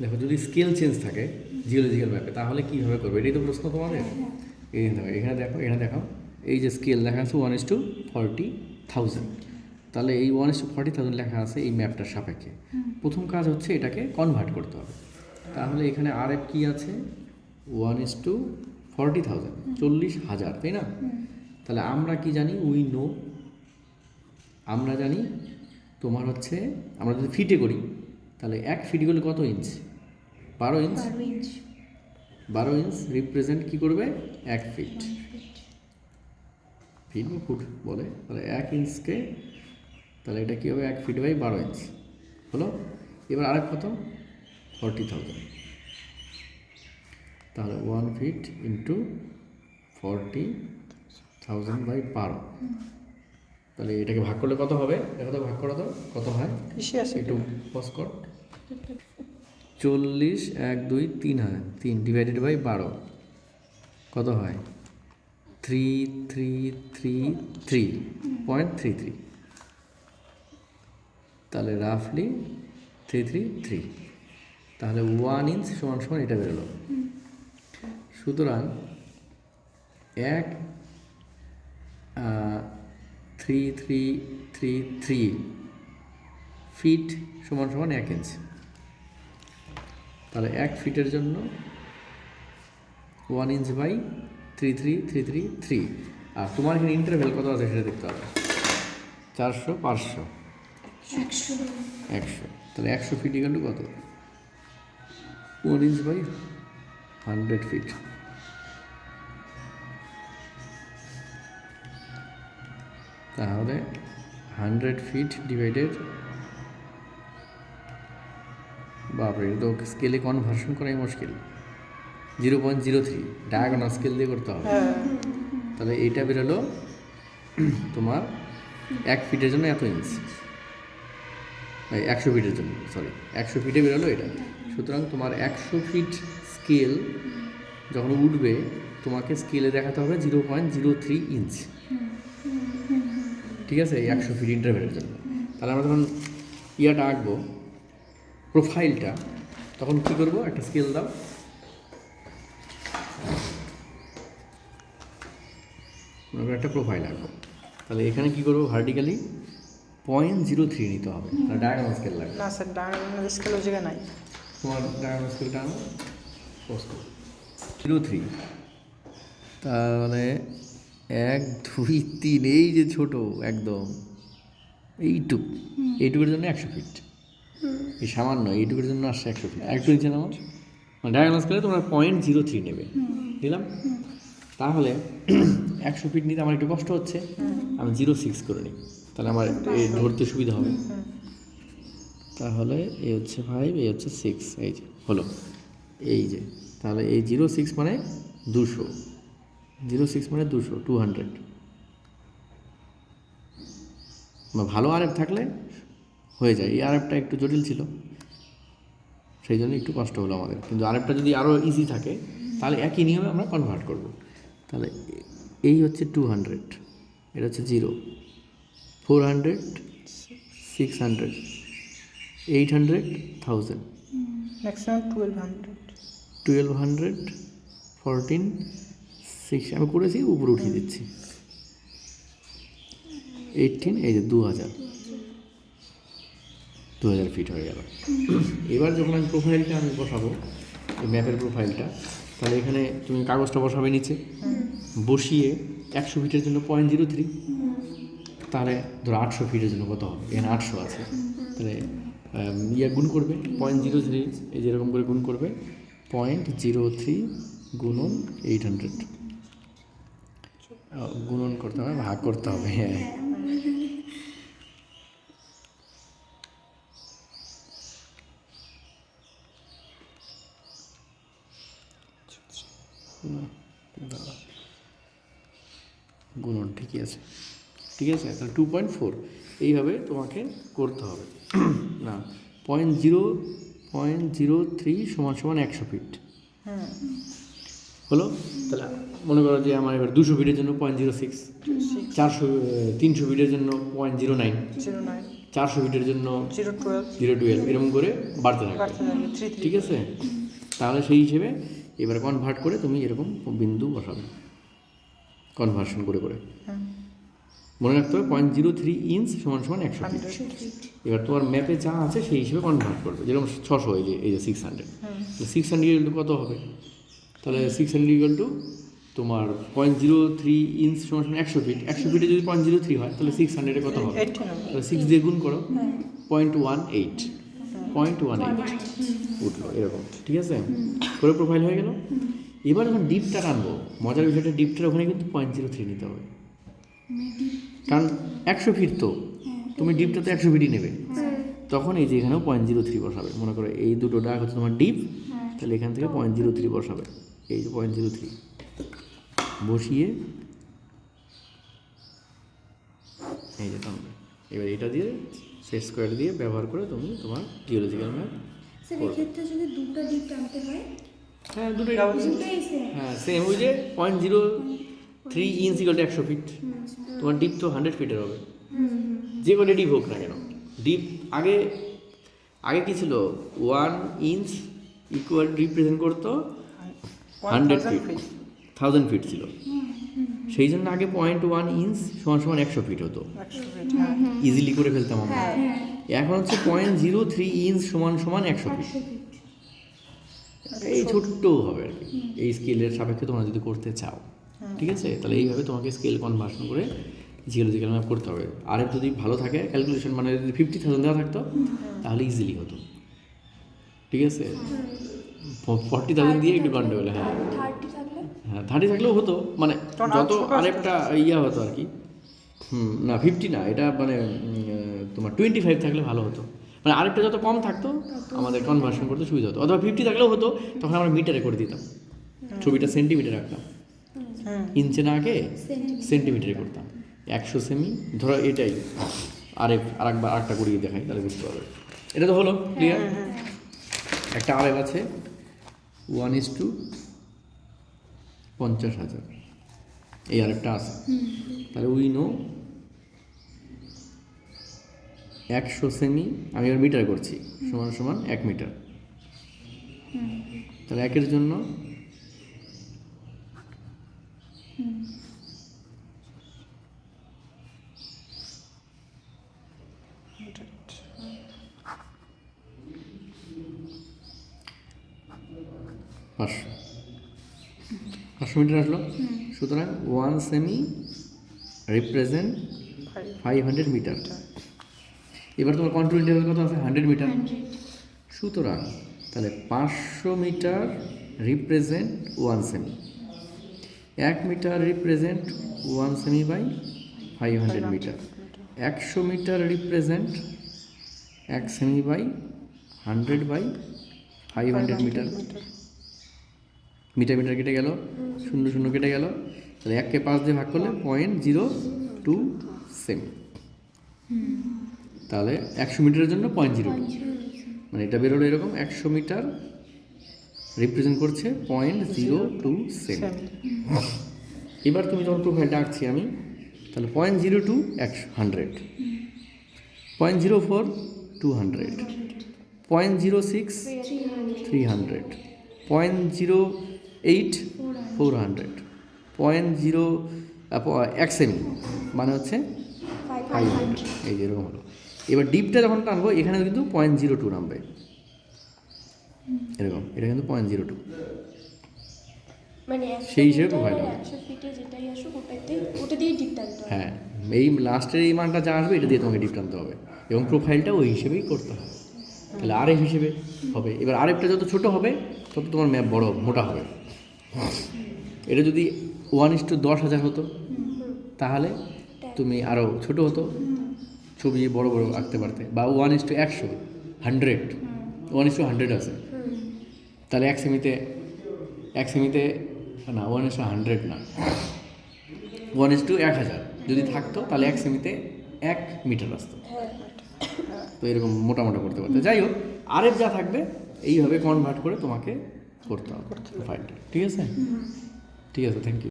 দেখো যদি scale change থাকে জিওলজিক্যাল ম্যাপে তাহলে কীভাবে করবে? এটাই তো প্রশ্ন তোমাদের? এই দেখো এখানে দেখো এখানে দেখো এই যে স্কেল লেখা আছে one is two forty thousand তাহলে এই one is two forty thousand লেখা আছে এই ম্যাপটার সাপেক্ষে। প্রথম কাজ হচ্ছে এটাকে কনভার্ট করতে হবে। তাহলে এখানে আর এফ কী আছে? One is two forty thousand চল্লিশ হাজার তাই না? তাহলে আমরা কি জানি? উই নো আমরা জানি তোমার হচ্ছে আমরা যদি ফিটে করি তাহলে এক ফিট গেলে কত ইঞ্চ বারো ইঞ্চ বারো ইঞ্চ বারো ইঞ্চ রিপ্রেজেন্ট কি করবে? এক ফিট ফিট ফিট বা ফুট বলে। তাহলে এক ইঞ্চকে তাহলে এটা কী হবে? এক ফিট বাই বারো ইঞ্চ হলো? এবার আরেক কত? ফর্টি থাউজেন্ড তাহলে one feet into forty thousand by বারো। তাহলে এটাকে ভাগ করলে কত হবে? দেখো তো ভাগ করো তো। কত হয়? একটু পজ কর। চল্লিশ, এক, দুই, তিন হয়। তিন ডিভাইডেড বাই বারো। কত হয়? Three three three three point three three তাহলে রাফলি থ্রি থ্রি থ্রি তাহলে ওয়ান ইঞ্চ সমান সমান এটা বেরোলো। সুতরাং এক three three three three feet সমান সমান এক ইঞ্চ তাহলে এক ফিটের জন্য one inch by three three three three three আর তোমার এখানে ইন্টারভেল কত আছে সেটা দেখতে হবে। চারশো পাঁচশো। একশো। একশো। তাহলে একশো ফিট ইকাল কত? One inch by hundred feet তাহলে হান্ড্রেড ফিট ডিভাইডেড বাপরে তো স্কেলে কনভার্সন করাই মুশকিল। Zero point zero three diagonal scale দিয়ে করতে হবে। হ্যাঁ। তাহলে এইটা বেরোলো তোমার এক ফিটের জন্য এত ইঞ্চ একশো ফিটের জন্য সরি একশো ফিটে বেরোলো এটা। সুতরাং তোমার একশো ফিট স্কেল যখন উঠবে তোমাকে স্কেলে দেখাতে হবে zero point zero three inch ঠিক আছে? একশো ফিট ইন্টারভেলের জন্য। তাহলে আমরা যখন ইয়াটা আঁকবো প্রোফাইলটা তখন কী করব? একটা স্কেল দাও। মনে একটা প্রোফাইল আঁকবো। তাহলে এখানে কী করব? ভার্টিক্যালি পয়েন্ট জিরো থ্রি নিতে হবে। তাহলে ডায়াগ্রাম স্কেল লাগবে। না স্যার ডায়মন্ড স্কেল ওই জায়গায় নাই। তোমার ডায়াগ্রাম স্কেলটা আনো। পোস্ট জিরো থ্রি তাহলে এক দুই তিন এই যে ছোট একদম। এইটুক। এইটুকুর জন্য একশো ফিট এই সামান্য এইটুকুর জন্য আসছে একশো ফিট একটু নিচে নামো মানে ডায়াগ্রাম স্কেলে তোমরা পয়েন্ট জিরো থ্রি নেবে। দিলাম? তাহলে একশো ফিট নিতে আমার একটু কষ্ট হচ্ছে। আমি জিরো সিক্স করে নিই। তাহলে আমার এই ধরতে সুবিধা হবে। তাহলে এই হচ্ছে ফাইভ এই হচ্ছে সিক্স এই যে হলো। এই যে তাহলে এই জিরো সিক্স মানে দুশো। জিরো সিক্স মানে দুশো টু হান্ড্রেড ভালো আরেপ থাকলে হয়ে যায়। এই আরেপটা একটু জটিল ছিল। সেই জন্য একটু কষ্ট হলো আমাদের। কিন্তু আরেকটা যদি আরও ইজি থাকে তাহলে একই নিয়মে আমরা কনভার্ট করব। তাহলে এই হচ্ছে টু হান্ড্রেড এটা হচ্ছে zero four hundred six hundred eight hundred thousand maximum twelve hundred twelve hundred fourteen six আমি করেছি উপরে উঠিয়ে দিচ্ছি। এইটিন এই যে দু হাজার দু হাজার ফিট হয়ে গেল। এবার যখন আমি প্রোফাইলটা আমি বসাবো, এই ম্যাপের প্রোফাইলটা তাহলে এখানে তুমি কাগজটা বসাবে নিচে। বসিয়ে একশো ফিটের জন্য পয়েন্ট জিরো থ্রি তাহলে ধরো আটশো ফিটের জন্য কত হবে? এখানে আটশো আছে। তাহলে ইয়ে গুণ করবে পয়েন্ট জিরো থ্রি এই যেরকম করে গুণ করবে পয়েন্ট জিরো থ্রি গুণন এইট হান্ড্রেড গুণন করতে হবে, ভাগ করতে হবে হ্যাঁ। গুণন ঠিকই আছে। ঠিক আছে? তাহলে টু পয়েন্ট ফোর এইভাবে তোমাকে করতে হবে। না point zero point zero three সমান সমান একশো ফিট হলো? তাহলে মনে করো যে আমার এবার দুশো ফিটের জন্য পয়েন্ট জিরো সিক্স চারশো তিনশো ফিটের জন্য পয়েন্ট জিরো নাইন চারশো ফিটের জন্য জিরো টুয়েলভ জিরো টুয়েলভ এরকম করে বাড়তে থাকবে। ঠিক আছে? তাহলে সেই হিসেবে এবার কনভার্ট করে তুমি এরকম বিন্দু বসাবে। কনভার্সন করে করে। মনে রাখতে হবে পয়েন্ট জিরো থ্রি ইঞ্চ সমান সমান একশো ফিট এবার তোমার ম্যাপে যা আছে সেই হিসেবে কনভার্ট করবে। যেরকম ছশো এই যে এই যে six hundred six hundred to কত হবে? তাহলে সিক্স হান্ড্রেড ইকুয়াল টু তোমার পয়েন্ট জিরো থ্রি ইঞ্চ সমান সমান একশো ফিট একশো ফিটে যদি পয়েন্ট জিরো থ্রি হয় তাহলে সিক্স হান্ড্রেডে কত হবে? তাহলে সিক্স দিয়ে গুণ করো। Point one eight point one eight উঠল এরকম। ঠিক আছে? করে প্রোফাইল হয়ে গেল? এবার যখন ডিপটা টানবো। মজার বিষয়টা ডিপটার ওখানে কিন্তু পয়েন্ট জিরো থ্রি নিতে হবে। কারণ একশো ফিট তো। তুমি ডিপটা তো একশো ফিটই নেবে। তখন এই যে এখানেও পয়েন্ট জিরো থ্রি বসাবে। মনে করো এই দুটো ডাক হচ্ছে তোমার ডিপ তাহলে এখান থেকে পয়েন্ট জিরো থ্রি বসাবে। এই যে পয়েন্ট জিরো থ্রি বসিয়ে এই যে টানবে। এবার এটা দিয়ে সেট স্কোয়ার দিয়ে ব্যবহার করে তুমি তোমার জিওলজিক্যাল ম্যাপ স্যার এক্ষেত্রে যদি দুটো দিক টানতে হয় হ্যাঁ দুটোই সেম হ্যাঁ সেম ওই যে point zero three inch equal একশো ফিট তোমার ডিপ তো হান্ড্রেড ফিটের হবে। যে কোনো ডিপ হোক না কেন। ডিপ আগে আগে কি ছিল? ওয়ান ইঞ্চ ইকুয়াল রিপ্রেজেন্ট করতো হান্ড্রেড ফিট থাউজেন্ড ফিট ছিল। সেই জন্য আগে পয়েন্ট ওয়ান ইঞ্চ সমান সমান একশো ফিট হতো। ফিট হ্যাঁ। ইজিলি করে ফেলতাম আমরা। এখন হচ্ছে পয়েন্ট জিরো থ্রি ইঞ্চ সমান সমান একশো ফিট এই ছোট্ট হবে আর কি। এই স্কেলের সাপেক্ষে তোমরা যদি করতে চাও ঠিক আছে? তাহলে এইভাবে তোমাকে স্কেল কনভার্সন করে জিওলজিক্যাল ম্যাপ করতে হবে। আর একটু যদি ভালো থাকে ক্যালকুলেশন মানে যদি ফিফটি থাউজেন্ড দেওয়া থাকতো তাহলে ইজিলি হতো। ঠিক আছে? ফর্টি থাউজেন্ড দিয়ে একটু গন্ডগোল হ্যাঁ। হ্যাঁ থার্টি থাকলেও হতো। মানে যত আরেকটা ইয়া হতো আর কি। হুম না ফিফটি না এটা মানে তোমার টোয়েন্টি ফাইভ থাকলে ভালো হতো। মানে আরেকটা যত কম থাকতো আমাদের কনভার্সন করতে সুবিধা হতো। অথবা ফিফটি থাকলেও হতো তখন আমরা মিটারে করে দিতাম। ছবিটা সেন্টিমিটার রাখতাম ইঞ্চে না আগে সেন্টিমিটারে করতাম। একশো সেমি ধরো এটাই। আরেক আরেকবার আরেকটা করিয়ে দেখাই তাহলে বুঝতে পারবে। এটা তো হলো ক্লিয়ার একটা আরেক আছে। ওয়ান ইস টু পঞ্চাশ হাজার। এই আরেকটা আছে। তাহলে উই নো একশো সেমি আমি এবার মিটার করছি সমান সমান এক মিটার। তাহলে একের জন্য পাঁচশো। পাঁচশো মিটার আসলো। সুতরাং one cm represent five five hundred metre এবার তোমার কন্ট্রোল ইন্টারভেল কত আছে? হান্ড্রেড মিটার সুতরাং তাহলে পাঁচশো মিটার রিপ্রেজেন্ট ওয়ান সেমি এক metre represent one cm by five hundred metre একশো মিটার রিপ্রেজেন্ট এক cm by hundred by five hundred metre metre metre কেটে গেল শূন্য শূন্য কেটে গেল। তাহলে এককে পাঁচ দিয়ে ভাগ করলে পয়েন্ট জিরো টু সেমি তাহলে একশো মিটারের জন্য পয়েন্ট জিরো টু মানে এটা বেরোলো এরকম একশো মিটার রিপ্রেজেন্ট করছে পয়েন্ট জিরো টু সেভেন এবার তুমি যখন প্রোফাইলটা আঁকছি আমি তাহলে পয়েন্ট জিরো টু একশো hundred point zero four two hundred point zero six three hundred point zero eight four hundred point zero এক সেমি মানে হচ্ছে ফাইভ হান্ড্রেড এই যে এরকম হলো। এবার ডিপটা যখন টানবো এখানে কিন্তু পয়েন্ট জিরো টু নামবে। এরকম এটা কিন্তু পয়েন্ট জিরো টু সেই হিসেবে profile হবে। হ্যাঁ এই লাস্টের এই মানটা যা আসবে এটা দিয়ে তোমাকে ডিপ টানতে হবে। এবং প্রোফাইলটা ওই হিসেবেই করতে হবে। তাহলে আর এফ হিসেবে হবে। এবার আরএফটা যত ছোটো হবে তত তোমার ম্যাপ বড় মোটা হবে। এটা যদি ওয়ান ইস টু দশ হাজার হতো তাহলে তুমি আরও ছোট হতো। ছবি বড় বড় আঁকতে পারতে। বা ওয়ান ইস টু একশো hundred one is two hundred আছে। তাহলে এক সেমিতে এক সেমিতে না ওয়ান ইস টু হান্ড্রেড না। ওয়ান ইস টু এক হাজার যদি থাকতো তাহলে এক সেমিতে এক মিটার আসতো। তো এরকম মোটা মোটা করতে পারতো। যাই হোক আরেক যা থাকবে এইভাবে কনভার্ট করে তোমাকে করতে হবে। ফাইলটা ঠিক আছে? ঠিক আছে থ্যাংক ইউ